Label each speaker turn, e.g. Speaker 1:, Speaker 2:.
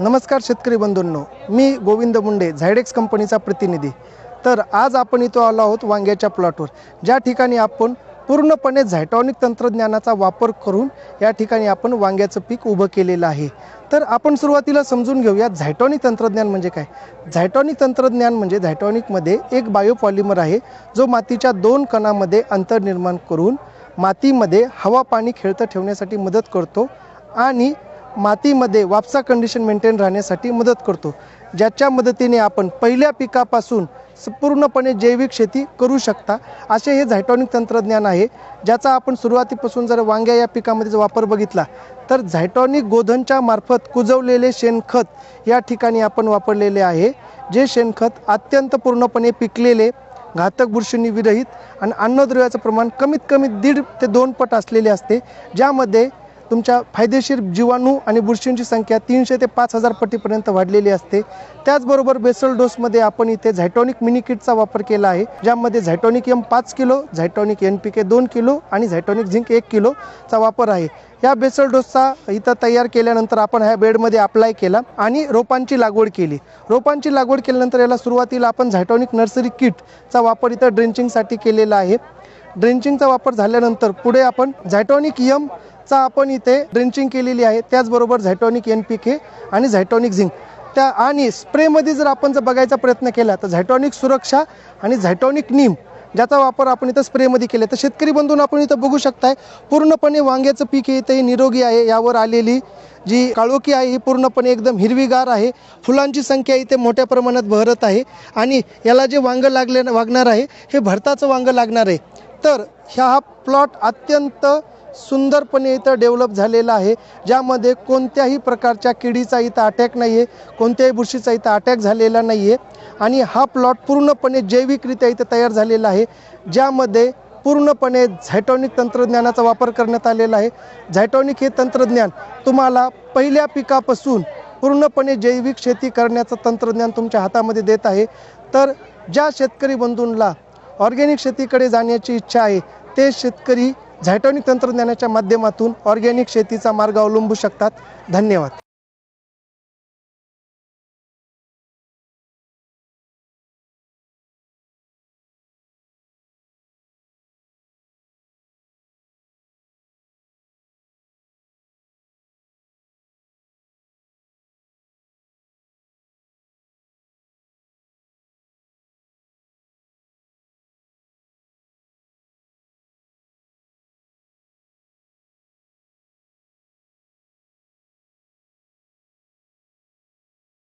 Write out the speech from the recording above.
Speaker 1: नमस्कार शेतकरी बंधूंनो मी गोविंद मुंडे झायडेक्स कंपनीचा प्रतिनिधी. तर आज आपण इथं आलो आहोत वांग्याच्या प्लॉटवर ज्या ठिकाणी आपण पूर्णपणे झायटॉनिक तंत्रज्ञानाचा वापर करून या ठिकाणी आपण वांग्याचं पीक उभं केलेलं आहे. तर आपण सुरुवातीला समजून घेऊया झायटॉनिक तंत्रज्ञान म्हणजे काय? झायटॉनिक तंत्रज्ञान म्हणजे झायटॉनिकमध्ये एक बायोपॉलिमर आहे जो मातीच्या दोन कणामध्ये अंतर निर्माण करून मातीमध्ये हवा पाणी खेळतं ठेवण्यासाठी मदत करतो आणि मातीमध्ये वापसा कंडिशन मेंटेन राहण्यासाठी मदत करतो. ज्याच्या मदतीने आपण पहिल्या पिकापासून स- पूर्णपणे जैविक शेती करू शकता. असे हे झायटॉनिक तंत्रज्ञान आहे ज्याचा आपण सुरुवातीपासून जर वांग्या या पिकामध्ये जर वापर बघितला तर झायटॉनिक गोधनच्या मार्फत कुजवलेले शेणखत या ठिकाणी आपण वापरलेले आहे. जे शेणखत अत्यंत पूर्णपणे पिकलेले घातक बुरशींनी विरहित आणि अन्नद्रव्याचं प्रमाण कमीत कमी दीड ते दोन पट असलेले असते. ज्यामध्ये तुमच्या फायदेशीर जीवाणू आणि बुरशींची संख्या तीनशे ते पाच हजार पटीपर्यंत वाढलेली असते. त्याचबरोबर बेसल डोसमध्ये आपण इथे झायटॉनिक मिनी किटचा वापर केला आहे ज्यामध्ये झायटॉनिक एम पाच kilo Zytonic N P K दोन किलो आणि झायटॉनिक झिंक एक किलोचा वापर आहे. या बेसल डोसचा इथं तयार केल्यानंतर आपण ह्या बेडमध्ये अप्लाय केला आणि रोपांची लागवड केली. रोपांची लागवड केल्यानंतर याला सुरुवातीला आपण झायटॉनिक नर्सरी किटचा वापर इथं ड्रेंचिंगसाठी केलेला आहे. ड्रेंचिंगचा वापर झाल्यानंतर पुढे आपण झायटॉनिक यम चा आपण इथे ड्रेंचिंग केलेली आहे. त्याचबरोबर झायटॉनिक एन पी के आणि झायटॉनिक झिंक. त्या आणि स्प्रेमध्ये जर आपण जर बघायचा प्रयत्न केला तर झायटॉनिक सुरक्षा आणि झायटॉनिक नीम ज्याचा वापर आपण इथं स्प्रेमध्ये केला. तर शेतकरी बंधून आपण इथं बघू शकताय पूर्णपणे वांग्याचं पीक हे इथे निरोगी आहे. यावर आलेली जी काळोखी आहे ही पूर्णपणे एकदम हिरवीगार आहे. फुलांची संख्या इथे मोठ्या प्रमाणात बहरत आहे. आणि याला जे वांगं लागले वागणार आहे हे भरताचं वांगं लागणार आहे. तर ह्या हा प्लॉट अत्यंत सुंदरपणे इथं डेव्हलप झालेला आहे ज्यामध्ये कोणत्याही प्रकारच्या किडीचा इथं अटॅक नाही आहे कोणत्याही बुरशीचा इथं अटॅक झालेला नाही आहे आणि हा प्लॉट पूर्णपणे जैविकरित्या इथं तयार झालेला आहे ज्यामध्ये पूर्णपणे झायटॉनिक तंत्रज्ञानाचा वापर करण्यात आलेला आहे. झायटॉनिक हे तंत्रज्ञान तुम्हाला पहिल्या पिकापासून पूर्णपणे जैविक शेती करण्याचं तंत्रज्ञान तुमच्या हातामध्ये देत आहे. तर ज्या शेतकरी बंधूंना ऑर्गॅनिक शेतीकडे जाण्याची इच्छा आहे ते शेतकरी झायटॉनिक तंत्रज्ञानाच्या माध्यमातून ऑर्गॅनिक शेतीचा मार्ग अवलंबू शकतात. धन्यवाद.